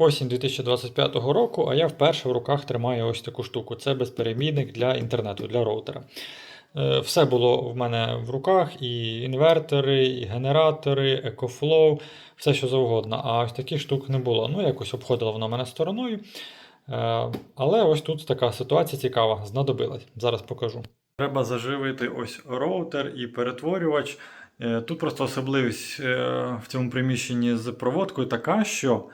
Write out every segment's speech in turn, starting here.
осінь 2025 року, а я вперше в руках тримаю ось таку штуку. Це безперебійник для інтернету, для роутера. Е, Все було в мене в руках: і інвертори, і генератори, екофлоу, все що завгодно. А ось таких штук не було. Ну, якось обходило воно мене стороною. Е, Але ось тут така ситуація цікава, знадобилась. Зараз покажу. Треба заживити ось роутер і перетворювач. Е, Тут просто особливість в цьому приміщенні з проводкою така, що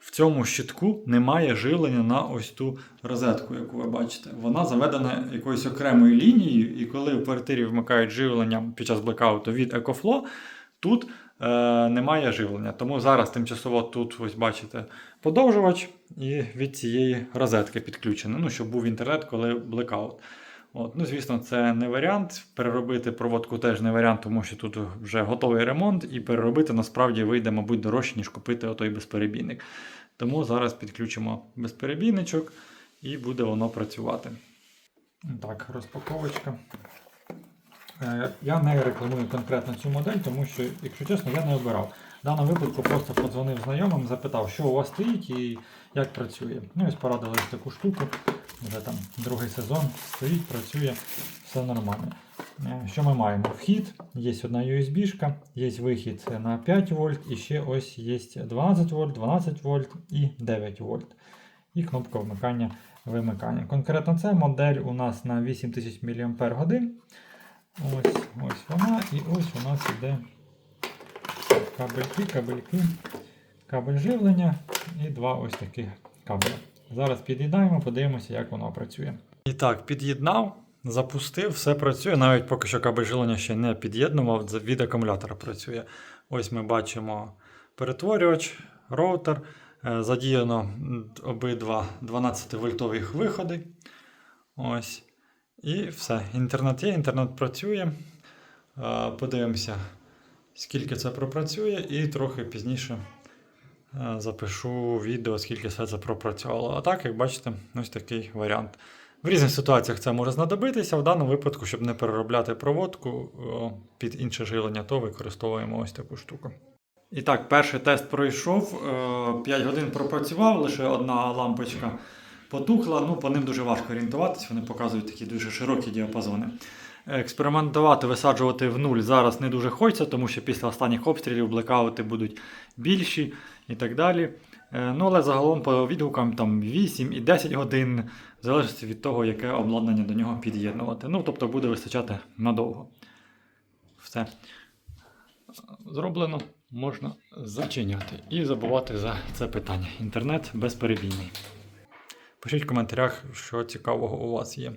в цьому щитку немає живлення на ось ту розетку, яку ви бачите. Вона заведена якоюсь окремою лінією, і коли в квартирі вмикають живлення під час блекауту від EcoFlow, тут е, немає живлення. Тому зараз тимчасово тут ось бачите подовжувач і від цієї розетки підключений, ну, щоб був інтернет, коли блекаут. От, ну, звісно, це не варіант. Переробити проводку теж не варіант, тому що тут вже готовий ремонт, і переробити насправді вийде, мабуть, дорожче, ніж купити отой безперебійник. Тому зараз підключимо безперебійничок і буде воно працювати. Так, розпаковочка. Е, Я не рекламую конкретно цю модель, тому що, якщо чесно, я не обирав. В даному випадку просто подзвонив знайомим, запитав, що у вас стоїть і як працює. Ну і порадили таку штуку. Вже там другий сезон стоїть, працює, все нормально. Е, Що ми маємо? Вхід, є одна USB, є вихід на 5 вольт, і ще ось є 12 вольт, 12 вольт і 9 вольт. І кнопка вмикання вимикання. Конкретно ця модель у нас на 8000 мАч. Ось, ось вона, і ось у нас іде кабельки, кабельки, кабель живлення і два ось таких кабеля. Зараз під'єднаємо, подивимося, як воно працює. І так, під'єднав, запустив, все працює. Навіть поки що кабель живлення ще не під'єднував, від акумулятора працює. Ось ми бачимо перетворювач, роутер. Е, Задіяно обидва 12-вольтових виходи. Ось. І все. Інтернет є, інтернет працює. Е, Подивимося, скільки це пропрацює, і трохи пізніше запишу відео, скільки все це пропрацювало. А так, як бачите, ось такий варіант. В різних ситуаціях це може знадобитися. В даному випадку, щоб не переробляти проводку під інше живлення, то використовуємо ось таку штуку. І так, перший тест пройшов. 5 годин пропрацював, лише одна лампочка потухла. Ну, по ним дуже важко орієнтуватись, вони показують такі дуже широкі діапазони. Експериментувати, висаджувати в нуль зараз не дуже хочеться, тому що після останніх обстрілів блекаути будуть більші і так далі. Е, Ну, але загалом по відгукам там 8 і 10 годин, в залежності від того, яке обладнання до нього під'єднувати. Ну, тобто буде вистачати надовго. Все зроблено, можна зачиняти і забувати за це питання. Інтернет безперебійний. Пишіть в коментарях, що цікавого у вас є.